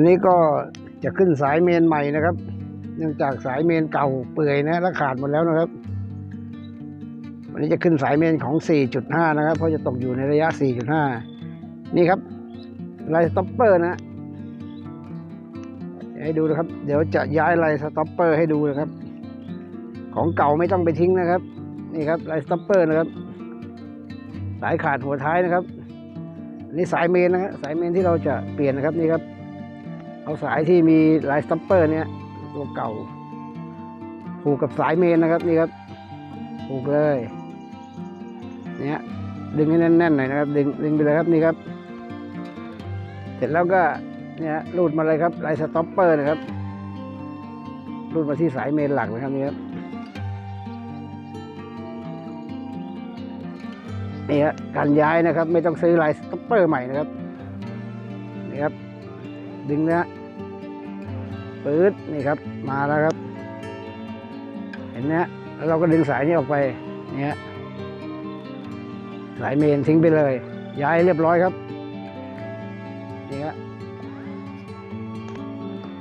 วันนี้ก็จะขึ้นสายเมนใหม่นะครับ เนื่องจากสายเมนเก่าเปื่อยนะและขาดหมดแล้วนะครับ วันนี้จะขึ้นสายเมนของ 4.5 นะครับ เพราะจะตกอยู่ในระยะ 4.5 นี่ครับไลน์สต็อปเปอร์นะให้ดูนะครับ เดี๋ยวจะย้ายไลน์สต็อปเปอร์ให้ดูนะครับ ของเก่าไม่ต้องไปทิ้งนะครับ นี่ครับไลน์สต็อปเปอร์นะครับ สายขาดหัวท้ายนะครับอันนี่สายเมนนะครับสายเมนที่เราจะเปลี่ยนนะครับนี่ครับ เอาสายที่มีลน์สต็อปเปอร์ เนี่ยตัวเก่า ผูกกับสายเมนนะครับนี่ครับผูกเลยเนี่ยดึงให้แน่นๆหน่อยนะครับ ดึงดึงไปเลยครับนี่ครับ เสร็จแล้วก็เนี่ยรูดมาเลยครับลน์สต็อปเปอร์นะครับรูดมาที่สายเมนหลักนะครับนี่ครับนี่ฮะการย้ายนะครับ ไม่ต้องซื้อลน์สต็อปเปอร์ใหม่นะครับ ดึงนะฮะปื๊ดนี่ครับ มาแล้วครับ เห็นไหมฮะแล้วเราก็ดึงสายนี้ออกไปเนี่ฮะสายเมนทิ้งไปเลย ย้ายเรียบร้อยครับนี่ฮะ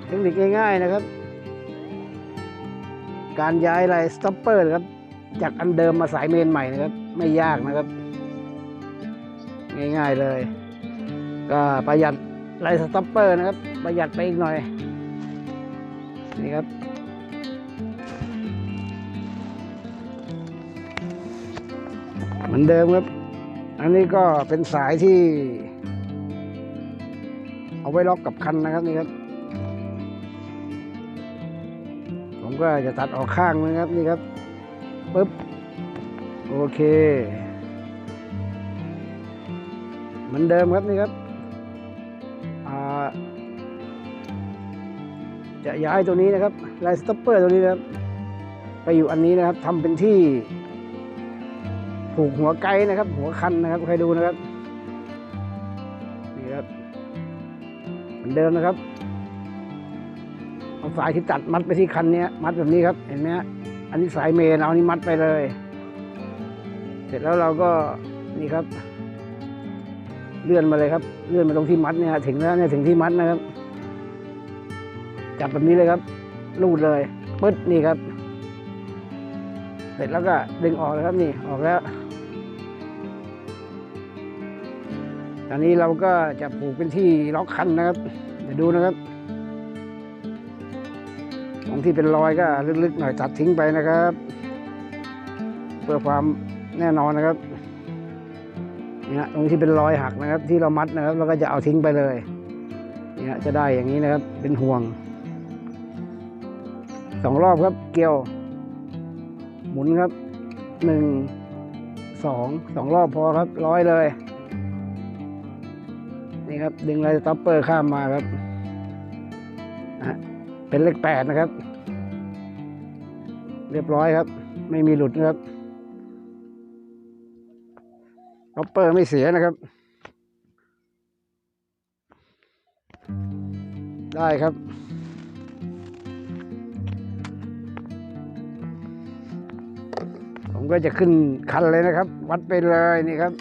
เทคนิคง่ายๆนะครับ การย้ายลน์สต็อปเปอร์นะครับ จากอันเดิมมาสายเมนใหม่นะครับ ไม่ยากนะครับ ง่ายๆเลย ก็ประหยัด ไลน์สต็อปเปอร์นะครับ ประหยัดไปอีกหน่อย นี่ครับ เหมือนเดิมครับ อันนี้ก็เป็นสายที่ เอาไว้ล็อกกับคันนะครับนี่ครับ ผมก็จะตัดออกข้างนะครับนี่ครับปึ๊บ โอเค เหมือนเดิมครับนี่ครับ จะย้ายตัวนี้นะครับไลน์สต็อปเปอร์ตัวนี้นะครับไปอยู่อันนี้นะครับทำเป็นที่ผูกหัวไกด์นะครับ หัวคันนะครับใครดูนะครับนี่ครับเหมือนเดิมนะครับเอาสายที่ตัดมัดไปที่คันเนี้ยมัดแบบนี้ครับเห็นไหมฮะอันนี้สายเมนเอาอันนี้มัดไปเลย เสร็จแล้วเราก็นี่ครับ เลื่อนมาเลยครับ เลื่อนมาตรงที่มัดเนี่ยถึงแล้วเนี่ยถึงที่มัดนะครับ จับแบบนี้เลยครับลูดเลยปึ๊ดนี่ครับ เสร็จแล้วก็ดึงออกเลยครับนี่ออกแล้วตอนนี้เราก็จะผูกเป็นที่ล็อกคันนะครับ เดี๋ยวดูนะครับตรงที่เป็นรอยก็ลึกๆหน่อยตัดทิ้งไปนะครับ เพื่อความแน่นอนนะครับเนี่ยตรงที่เป็นรอยหักนะครับ ที่เรามัดนะครับเราก็จะเอาทิ้งไปเลยเนี่ยจะได้อย่างนี้นะครับ เป็นห่วง สองรอบครับ เกี่ยว หมุนครับหนึ่งสองสองรอบพอครับร้อยเลย นี่ครับ ดึงไลน์สต็อปเปอร์ข้ามมาครับเป็นเลขแปดนะครับ เรียบร้อยครับ ไม่มีหลุดนะครับล็อปเปอร์ไม่เสียนะครับ ได้ครับ ก็จะขึ้นคันเลยนะครับ วัดไปเลยนี่ครับ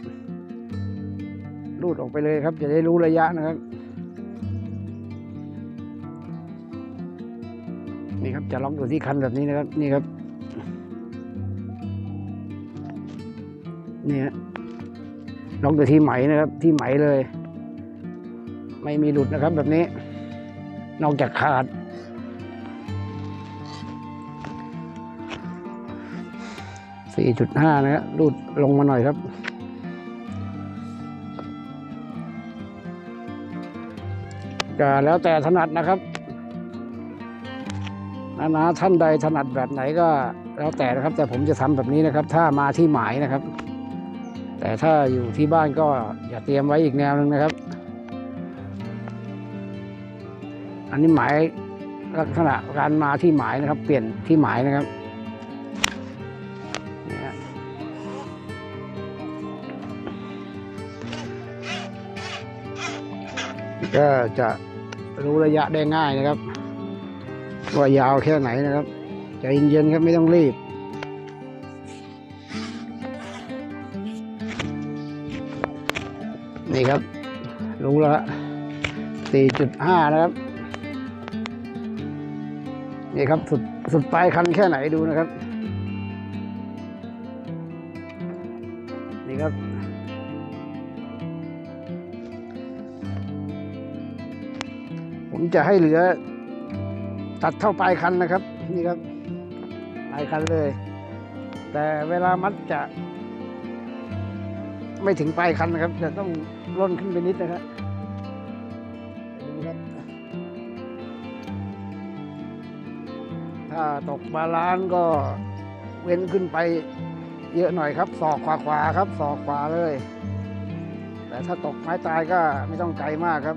รูดออกไปเลยครับ จะได้รู้ระยะนะครับ นี่ครับจะล็อกอยู่ที่คันแบบนี้นะครับ นี่ครับนี่ฮะล็อกอยู่ที่ไหมนะครับ ที่ไหมเลย ไม่มีหลุดนะครับแบบนี้ นอกจากขาด สี่จุดห้านะครับรูดลงมาหน่อยครับ ก็แล้วแต่ถนัดนะครับนานาท่านใดถนัดแบบไหนก็แล้วแต่นะครับ แต่ผมจะทำแบบนี้นะครับ ถ้ามาที่หมายนะครับ แต่ถ้าอยู่ที่บ้านก็อย่าเตรียมไว้อีกแนวหนึ่งนะครับ อันนี้หมายลักษณะการมาที่หมายนะครับ เปลี่ยนที่หมายนะครับ ก็จะรู้ระยะได้ง่ายนะครับว่ายาวแค่ไหนนะครับใจเย็นๆครับไม่ต้องรีบนี่ครับรู้แล้วสี่จุดห้านะครับ นี่ครับสุดสุดปลายคันแค่ไหนดูนะครับ ผมจะให้เหลือ ตัดเท่าปลายคันนะครับ นี่ครับปลายคันเลย แต่เวลามัดจะ ไม่ถึงปลายคันนะครับ จะต้องร่นขึ้นไปนิดนะครับถ้าตกบาลานก็เว้นขึ้นไปเยอะหน่อยครับศอกขวาขวาครับศอกขวาเลย แต่ถ้าตกไม้ตายก็ไม่ต้องไกลมากครับ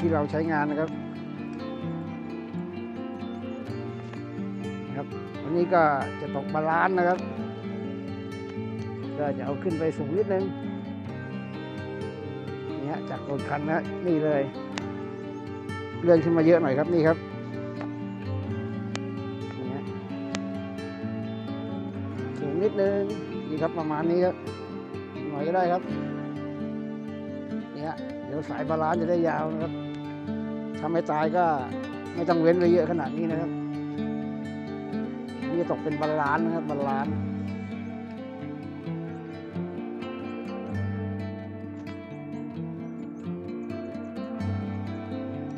ที่เราใช้งานนะครับครับวันนี้ก็จะตกบาลานนะครับ ก็จะเอาขึ้นไปสูงนิดนึงนี่ฮะจากรถคันนะนี่เลยเลื่อนขึ้นมาเยอะหน่อยครับนี่ครับนี่ฮะสูงนิดนึงนี่ครับประมาณนี้ครับหน่อยก็ได้ครับนี่ฮะเดี๋ยวสายบาลานจะได้ยาวนะครับ ถ้าไม่ตายก็ไม่ต้องเว้นไปเยอะขนาดนี้นะครับ นี่ตกเป็นบาลานนะครับบาลาน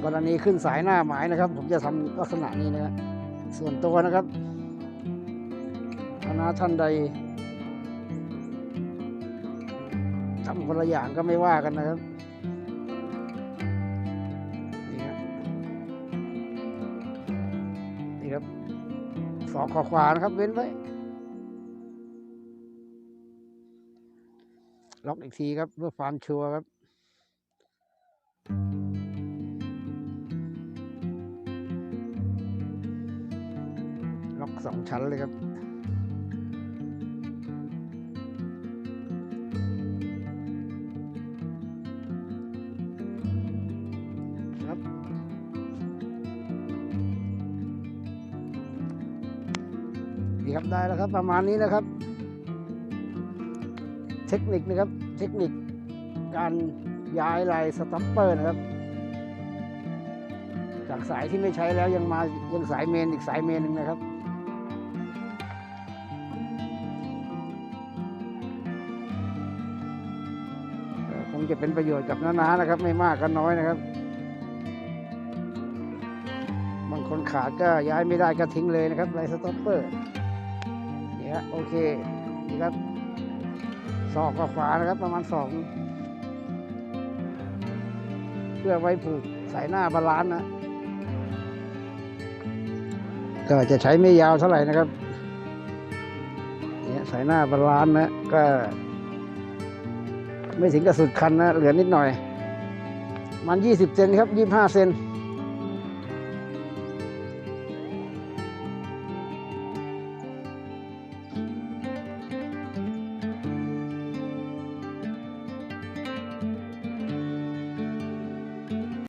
กรณีขึ้นสายหน้าหมายนะครับ ผมจะทำลักษณะนี้นะครับส่วนตัวนะครับคณะท่านใดทำคนละอย่างก็ไม่ว่ากันนะครับ สองขอขวานะครับ เว้นไว้ ล็อกอีกทีครับ เพื่อความชัวร์ครับล็อกสองชั้นเลยครับ ครับได้แล้วครับ ประมาณนี้นะครับ เทคนิคนะครับ เทคนิคการย้ายลายสต็อปเปอร์นะครับ จากสายที่ไม่ใช้แล้วยังมายังสายเมนอีกสายเมนหนึ่งนะครับคงจะเป็นประโยชน์กับน้าๆนะครับ ไม่มากก็น้อยนะครับบางคนขาดก็ย้ายไม่ได้ก็ทิ้งเลยนะครับไลน์สต็อปเปอร์ ฮะโอเคนี่ครับศอกกับขวานะครับประมาณสองเพื่อไว้ผูกสายหน้าบาลานซ์นะก็จะใช้ไม่ยาวเท่าไหร่นะครับเนี่ยสายหน้าบาลานซ์นะก็ ไม่ถึงกับสุดคันนะเหลือนิดหน่อย มันยี่สิบเซนครับยี่ห้าเซน